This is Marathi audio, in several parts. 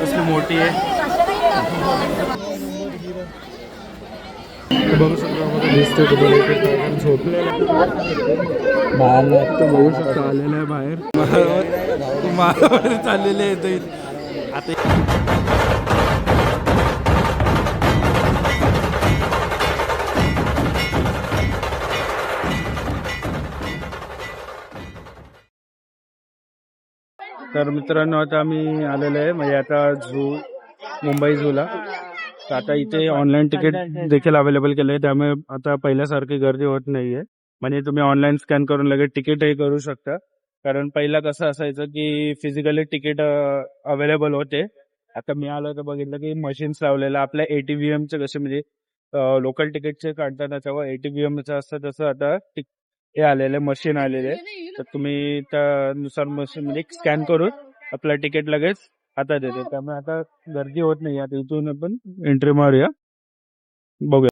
कसली मोठी आहे बघू शकता. झोपलेला बाहेर. बघू शकता आलेला आहे बाहेर चाललेले. आता तर मित्रांनो आता आम्ही आलेलो आहे. म्हणजे आता झू मुंबई झूला तर आता इथे ऑनलाईन तिकीट देखील अवेलेबल केलं. आहे त्यामुळे आता पहिल्यासारखी गर्दी होत नाहीये. म्हणजे तुम्ही ऑनलाईन स्कॅन करून लगेच तिकीटही करू शकता. कारण पहिला कसं असायचं की फिजिकली तिकीट अवेलेबल होते. आता मी आलो तर बघितलं की मशीन्स लावलेलं. आपल्या एटीव्हीएमचे कसे म्हणजे लोकल तिकीटचे काढताना तेव्हा एटीव्हीएमचं असतं तसं आता हे आलेले मशीन आलेले. तर तुम्ही त्यानुसार मशीन मध्ये स्कॅन करून आपलं तिकीट लगेच हातात येते. त्यामुळे आता गर्दी होत नाही. आता इथून आपण एंट्री मारूया. बघूया.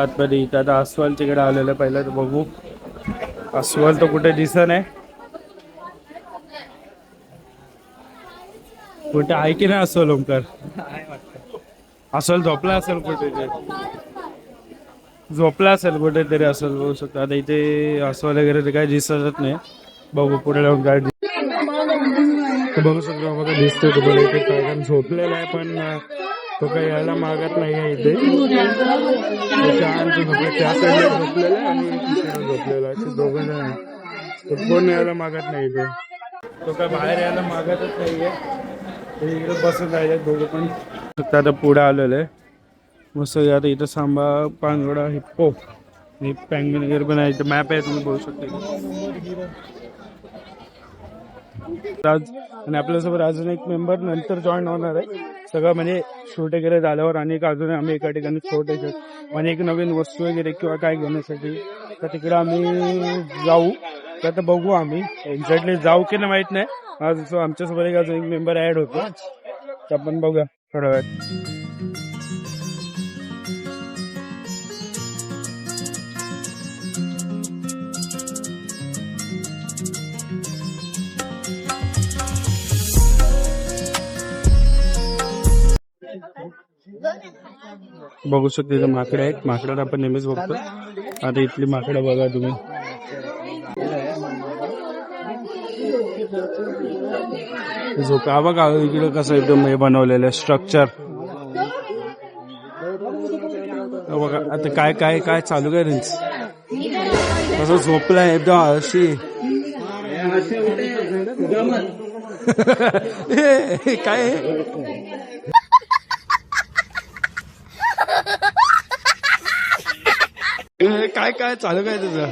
आतमध्ये इथं. आता अस्वल तिकडे आलेलं पहिलं. तर बघू. अस्वल तर कुठे दिसत नाही. कुठे आहे की नाही अस्वल ओमकार? अस्वल झोपला असेल कुठे? झोपला असेल कुठेतरी असेल बघू शकता. आता इथे अस्वल वगैरे काय काही दिसतच नाही. बघू पुढे जाऊन काय बघू शकतो बघा दिसतोय तुम्हाला इथे ड्रॅगन झोपलेला आहे पण तो काही यायला मागत नाही आहे इथे. त्या साईडला झोपलेला आहे आणि झोपलेला आहे. दोघं जण आहे. तो कोण यायला मागत नाही इथे. तो काय बाहेर यायला मागतच नाहीये. ते इकडे बसत राहिले दोघं पण. आता पुढे आलेलं आहे. मस्त आता इथं सांबा पांगोडा हिप्पो हे पॅंगविन वगैरे पण आहे. इथं मॅप आहे तुम्ही बघू शकता आज आणि आपल्यासोबत अजून एक मेंबर नंतर जॉईन होणार आहे. सगळं म्हणजे शूट वगैरे झाल्यावर आणि एक अजून आम्ही एका ठिकाणी शूट आणि म्हणजे एक नवीन वस्तू वगैरे किंवा काय घेण्यासाठी. तर तिकडे आम्ही जाऊ. तर आता बघू आम्ही. एक्झॅक्टली जाऊ की नाही माहीत नाही. आज आमच्यासोबत एक अजून एक मेंबर ऍड होतो. तर आपण बघूया थोड्या वेळात. बघू शकता इथं माकडे आहेत. माकडाला आपण नेहमीच बघतो. आता इथली माकडं बघा तुम्ही. झोपा बघा इकडं कसं एकदम हे बनवलेलं स्ट्रक्चर बघा आता काय काय काय चालू काय रेंज कसं झोपलाय एकदम अशी काय काय काय चालू काय तुझं?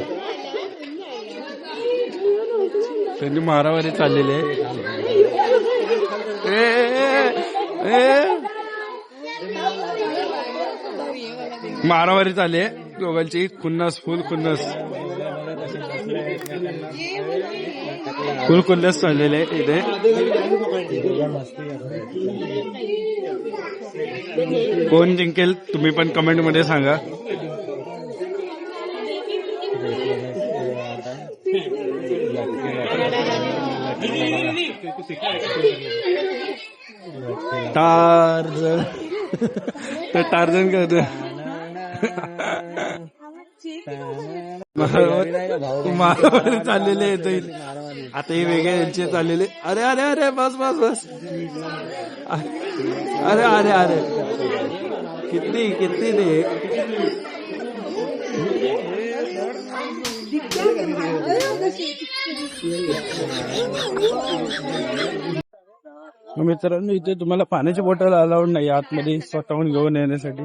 त्यांनी मारामारी चाललेली आहे. ए, मारामारी चालली आहे. दोघांची खुन्नस फुल खुन्नस. फुल खुन्नस चाललेले आहे इथे. कोण जिंकेल तुम्ही पण कमेंटमध्ये सांगा. टार्झन तर. टार्झन करतो मारामारी चाललेले इथे. आता हे वेगळे यांचे चाललेले. अरे अरे अरे बस बस बस. अरे अरे अरे. किती किती ते. मित्रांनो इथे तुम्हाला पाण्याची बॉटल अलाउड नाही. आतमध्ये स्वतःहून घेऊन येण्यासाठी.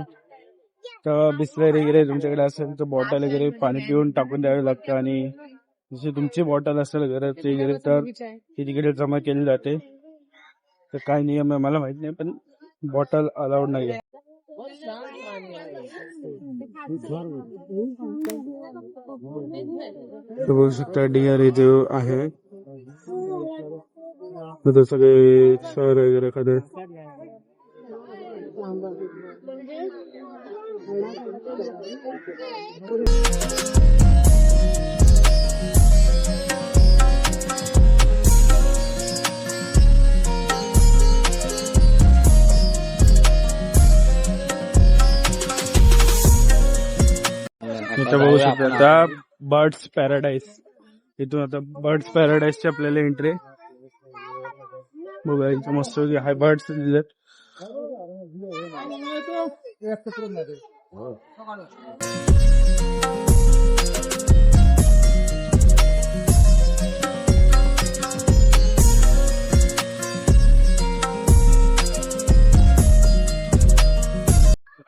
तर बिस्लरी वगैरे तुमच्याकडे असेल तर बॉटल वगैरे पाणी पिऊन टाकून द्यावे लागतं. आणि जशी तुमची बॉटल असेल घराची वगैरे तर ती तिकडे जमा केली जाते. तर काय नियम आहे मला माहीत नाही पण बॉटल अलाउड नाही आहे बघू शकता डिअर इथे आहे. तिथे सगळे सर वगैरे एखादे आता बर्ड्स पॅराडाईस. इथून आता बर्ड्स पॅराडाईसची आपल्याला एंट्री. बघा इथं मस्त हाय बर्ड्स दिलेत.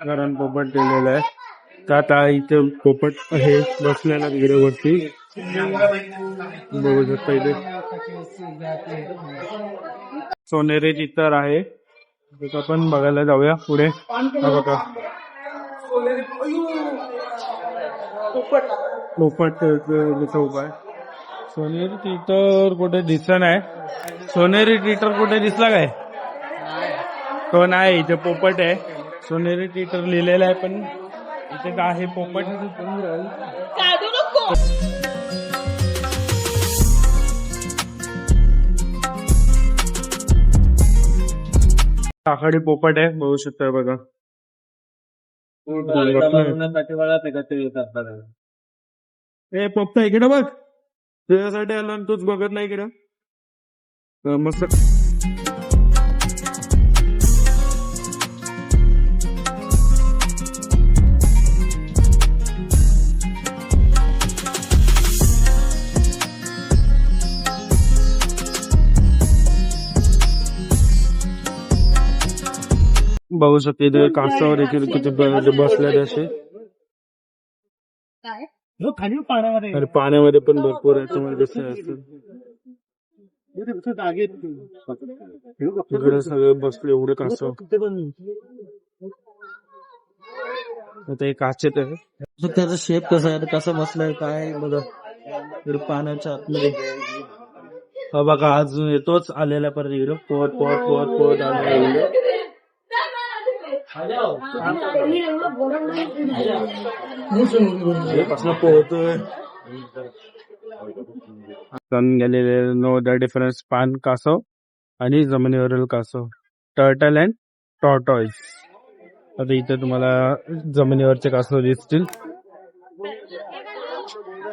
कारण पोपट दिलेला आहे. तर आता इथे पोपट आहे बसलेला वरती बघू शकता इथे. सोनेरी चित्तर आहे. तिथं आपण बघायला जाऊया पुढे. हा बघा. पोपट तिथं उभा आहे. सोनेरी टिटर कुठे दिसला नाही. सोनेरी टिटर कुठे दिसला काय? तो नाही इथे पोपट आहे. सोनेरी टिटर लिहिलेलं आहे पण इथे का आहे? पोपट काढू नको. आखाडी पोपट आहे बघू शकता बघा. ए पोपटा इकडे बघ. तुझ्यासाठी आलो आणि तूच बघत नाही इकडं. मस्त. बघू शकते इथे कासावर देखील किती ब- बसलेले असे. काय? खाली पाण्यामध्ये. आणि पाण्यामध्ये पण भरपूर आहे तुम्हाला दिसत असेल इकडे सगळे बसले एवढे आता हे काचेत आहे. त्याचा शेप कसा आहे? कसा बसलाय? काय बघा? पाण्याच्या आतमध्ये. हा बघा अजून येतोच आलेला परत इकडे पोहत पोहत पोहत पोहत आलेला सण गेलेले नो द डिफरन्स पान कासव आणि जमिनीवरील कासव. टर्टल अँड टॉर्टॉइस आता इथे तुम्हाला जमिनीवरचे कासव दिसतील.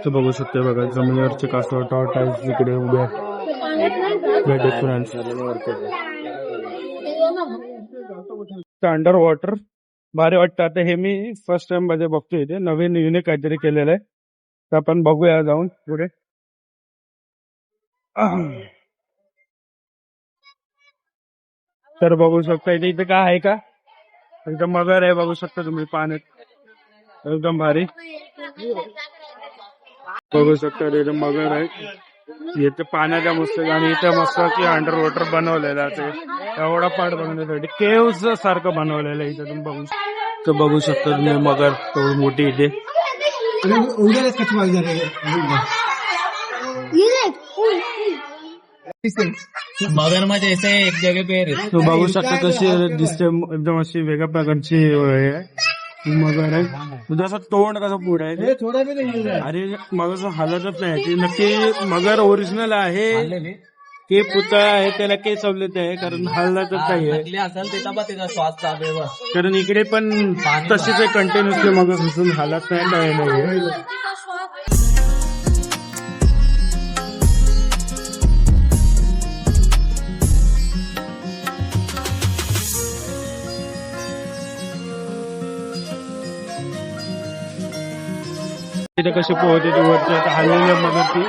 तर बघू शकते बघा जमिनीवरचे कासव टॉर्टॉइस इकडे उभे डिफरन्स अंडर वॉटर भारी वाटतं. आता हे मी फर्स्ट टाइममध्ये बघतोय इथे. नवीन युनिक काहीतरी केलेलं आहे. तर आपण बघूया जाऊन पुढे. तर बघू शकता इथे इथे काय आहे का? एकदम मगर आहे बघू शकता तुम्ही पाण्यात. एकदम भारी. बघू शकता एकदम मगर आहे. इथे पाण्याच्या मस्त आणि इथे मस्त की अंडर वॉटर बनवलेलं आहे ते. एवढा पाठ बघण्यासाठी. केव्स सारखं बनवलेलं आहे इथे तुम्ही बघू तर बघू शकता तुम्ही मगर तेवढी मोठी इथे. मगरमध्ये एक जगह पे तो बघू शकता कशी दिसते एकदम अशी वेगळ्या प्रकारची हे आहे मगर आहे तुझं असं तोंड कसं पुढे आहे थोड़ा भी नहीं अरे मगर हालतच नाही. ती नक्की मगर ओरिजिनल आहे. के पुतळा आहे त्याला के सवलत आहे कारण हलतच नाही असेल त्याचा पण त्याचा श्वास चालू आहे बघ. कारण इकडे पण तशीच कंटिन्युअसली मगर घुसून हालत नाही. तिथे कशी पोहते ती वरती आता हल्लेल्या मगर ती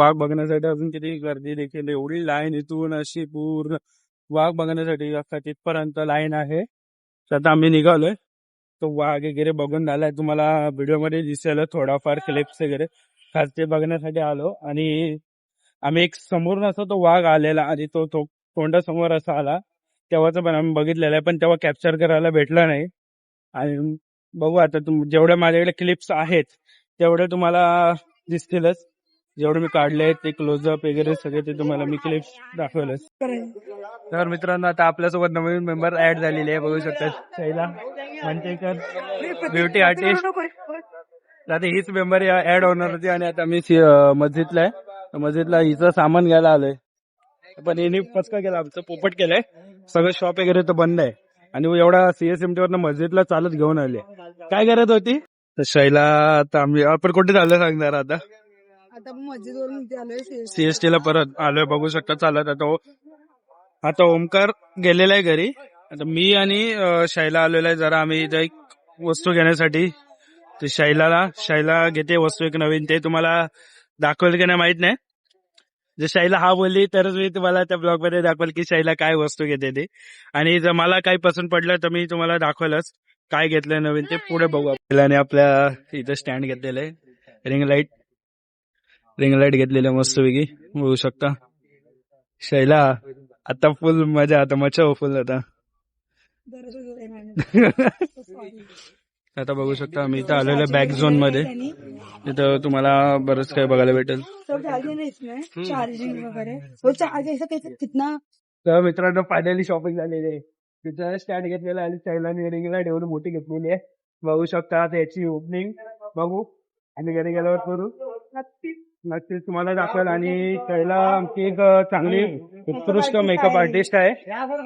वाघ बघण्यासाठी अजून किती गर्दी देखील एवढी लाईन इथून अशी पूर्ण वाघ बघण्यासाठी अख्खा तिथपर्यंत लाईन आहे. तर आता आम्ही निघालोय. तो वाघ वगैरे बघून झालाय. तुम्हाला व्हिडिओमध्ये दिसेल थोडाफार क्लिप्स वगैरे. खास ते बघण्यासाठी आलो आणि आम्ही एक समोरून असा तो वाघ आलेला आणि तो तो तोंडासमोर असा आला. तेव्हाच पण आम्ही बघितलेला आहे पण तेव्हा कॅप्चर करायला भेटला नाही. आणि बघू आता तुम जेवढ्या माझ्याकडे क्लिप्स आहेत तेवढे तुम्हाला दिसतीलच. जेवढे मी काढले आहेत ते क्लोजअप वगैरे सगळे ते तुम्हाला मी क्लिप्स दाखवलेच. तर मित्रांनो आता आपल्यासोबत नवीन मेंबर ऍड झालेले आहे बघू शकता शैला मंचेकर ब्युटी आर्टिस्ट आता हीच मेंबर ऍड होणार होती आणि आता मी मस्जिदला आहे. मस्जिदला हिचं सामान घ्यायला आलोय. पण हिने पचका केला आमचं पोपट केलंय. सगळं शॉप वगैरे तर बंद आहे. आणि एवढा सीएसएमटी वरनं मस्जिदला चालत घेऊन आले. काय करत होती? तर शैला आता आम्ही आपण कुठे चाललं सांगणार आता? आता मस्जिदवरून आलोय सीएसटी ला परत आलोय बघू शकता चालत. आता आता ओमकार गेलेला आहे घरी. आता मी आणि शैला आलेलो आहे. जरा आम्ही इथं एक वस्तू घेण्यासाठी. तर शैलाला शैला घेते वस्तू एक नवीन. ते तुम्हाला दाखवेल की नाही माहीत नाही. जर शैला हा बोलली तरच मी तुम्हाला त्या ब्लॉगमध्ये दाखवेल की शैला काय वस्तू घेते ते. आणि जर मला काही पसंत पडलं तर मी तुम्हाला दाखवेलच काय घेतलंय नवीन. ते पुढे बघू आणि आपल्या इथं स्टँड घेतलेलं आहे. रिंग लाइट रिंग लाइट घेतलेल्या मस्त वेगळी बघू शकता. शैला आता फुल मजा आता मचा फुल आता. आता बघू शकता आम्ही इथं आलेलो बॅक झोनमध्ये. तिथं तुम्हाला बरंच काही बघायला भेटेल. चार्जिंग है तर मित्रांनो फायनली शॉपिंग झालेली आहे. तिथं स्टँड घेतलेला आणि शैलाने रिंग लाइट एवढी मोठी घेतलेली आहे. बघू शकता आता याची ओपनिंग बघू. आणि घरी गेल्यावर करू. नक्कीच तुम्हाला दाखवेल आणि शैला आमची एक चांगली उत्कृष्ट मेकअप आर्टिस्ट आहे.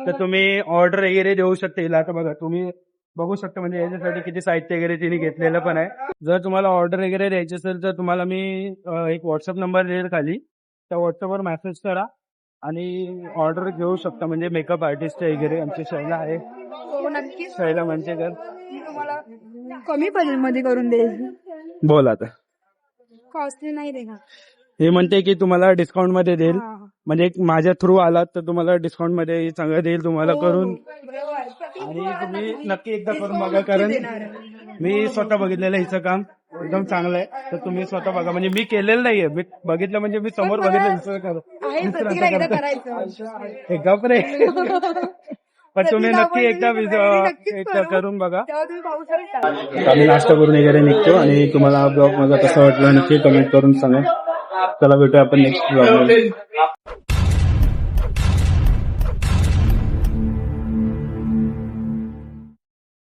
तर तुम्ही ऑर्डर वगैरे देऊ शकता हिला. आता बघा तुम्ही बघू शकता म्हणजे याच्यासाठी किती साहित्य वगैरे तिने घेतलेलं पण आहे. जर तुम्हाला ऑर्डर वगैरे द्यायची असेल तर तुम्हाला मी एक व्हॉट्सअप नंबर देईल खाली. त्या व्हॉट्सअपवर मेसेज करा आणि ऑर्डर घेऊ शकता म्हणजे मेकअप आर्टिस्ट वगैरे. आमची शैला आहे. हो नक्कीच. शैला मंचेकर. मी तुम्हाला कमी बजेटमध्ये करून देईल. बोल आता. कॉस्टली नाही देगा हे म्हणते की तुम्हाला डिस्काउंटमध्ये देईल. हा. म्हणजे एक माझ्या थ्रू आलात तर तुम्हाला डिस्काउंटमध्ये चांगलं देईल तुम्हाला हो, करून. बरोबर. आणि तुम्ही नक्की एकदा करून बघा कारण मी स्वतः बघितलेलं हिचं काम. एकदम चांगलं आहे. तर तुम्ही स्वतः बघा. म्हणजे मी केलेलं नाहीये. मी बघितलं म्हणजे मी समोर पण बघितलं हिचं कर- आहे हिचं प्रत्येकाला एकदा करतं. करायचं. हे गप रे. पण तुम्ही नक्की एकदा. करून बघा. तेव्हा तुम्ही पाहू शकता. आम्ही नाश्ता करून वगैरे निघतो आणि तुम्हाला ब्लॉग माझा कसा वाटला नक्की कमेंट करून सांगा. चला भेटूया आपण नेक्स्ट ब्लॉग